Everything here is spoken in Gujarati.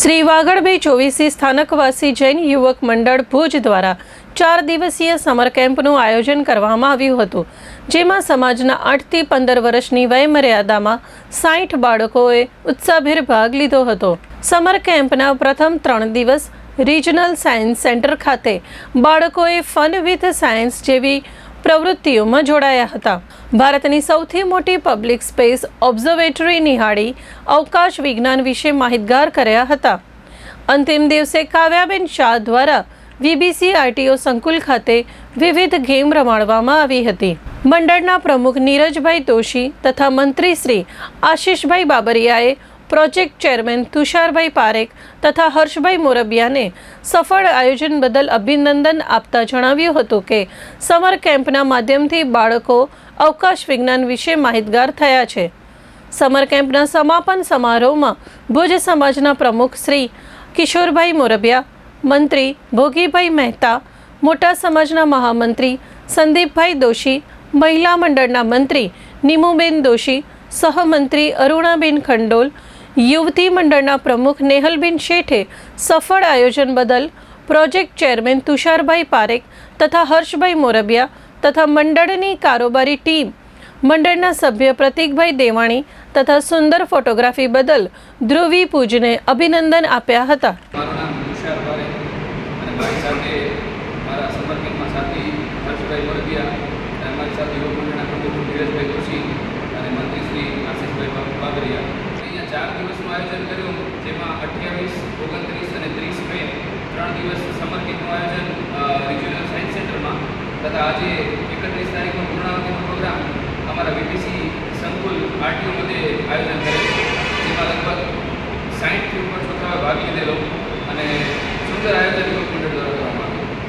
શ્રી વાગડભાઈ ચોવીસી સ્થાનકવાસી જૈન યુવક મંડળ ભુજ દ્વારા ચાર દિવસીય સમર કેમ્પનું આયોજન કરવામાં આવ્યું હતું, જેમાં સમાજના આઠથી પંદર વર્ષની વયમર્યાદામાં સાઠ બાળકોએ ઉત્સાહભેર ભાગ લીધો હતો. સમર કેમ્પના પ્રથમ ત્રણ દિવસ રિજનલ સાયન્સ સેન્ટર ખાતે બાળકોએ ફન વિથ સાયન્સ જેવી પ્રવૃત્તિઓમાં જોડાયા હતા. ભારતની સૌથી મોટી પબ્લિક સ્પેસ ઓબ્ઝર્વેટરી નિહાળી અવકાશ વિજ્ઞાન વિશે માહિતગાર કર્યા હતા. અંતિમ દિવસે કાવ્યાબેન શાહ દ્વારા વીબીસી આરટીઓ સંકુલ ખાતે વિવિધ ગેમ રમાડવામાં આવી હતી. મંડળના પ્રમુખ નીરજભાઈ દોશી તથા મંત્રી શ્રી આશીષભાઈ બાબરિયાએ પ્રોજેક્ટ ચેરમેન તુષારભાઈ પારેખ તથા હર્ષભાઈ મોરબિયાને સફળ આયોજન બદલ અભિનંદન આપતા જણાવ્યું હતું કે, સમર કેમ્પના માધ્યમથી બાળકો અવકાશ વિજ્ઞાન વિશે માહિતગાર થયા છે. સમર કેમ્પના સમાપન સમારોહમાં ભુજ સમાજના પ્રમુખ શ્રી કિશોરભાઈ મોરબિયા, મંત્રી ભોગીભાઈ મહેતા, મોટા સમાજના મહામંત્રી સંદીપભાઈ દોશી, મહિલા મંડળના મંત્રી નીમુબેન દોશી, સહમંત્રી અરુણાબેન ખંડોલ યુવતી મંડળના પ્રમુખ નેહલબેન શેઠે સફળ આયોજન બદલ પ્રોજેક્ટ ચેરમેન તુષારભાઈ પારેખ તથા હર્ષભાઈ મોરબિયા તથા મંડળની કારોબારી ટીમ, મંડળના સભ્ય પ્રતિકભાઈ દેવાણી તથા સુંદર ફોટોગ્રાફી બદલ ધ્રુવી પૂજને અભિનંદન આપ્યા હતા. મારું નામ તુષાર પારે અને મારી સાથે મારા સમર સાથી હર્ષભાઈ મોરબિયા અને અમારી સાથે યુવક મંડળના પ્રમુખ ધીરજભાઈ જોશી અને મંત્રી શ્રી આશીષભાઈ બા- બાબરિયા અહીંયા ચાર દિવસનું આયોજન કર્યું જેમાં અઠ્યાવીસ ઓગણત્રીસ અને ત્રીસ મે ત્રણ દિવસ સમર આયોજન રિજિયોનલ સાયન્સ સેન્ટરમાં તથા આજે એકત્રીસ તારીખનો પૂર્ણાવતિનો પ્રોગ્રામ અમારા વીપીસી સંકુલ આરટીઓ મુદ્દે આયોજન કરેલ જેમાં લગભગ સાઠથી ઉપર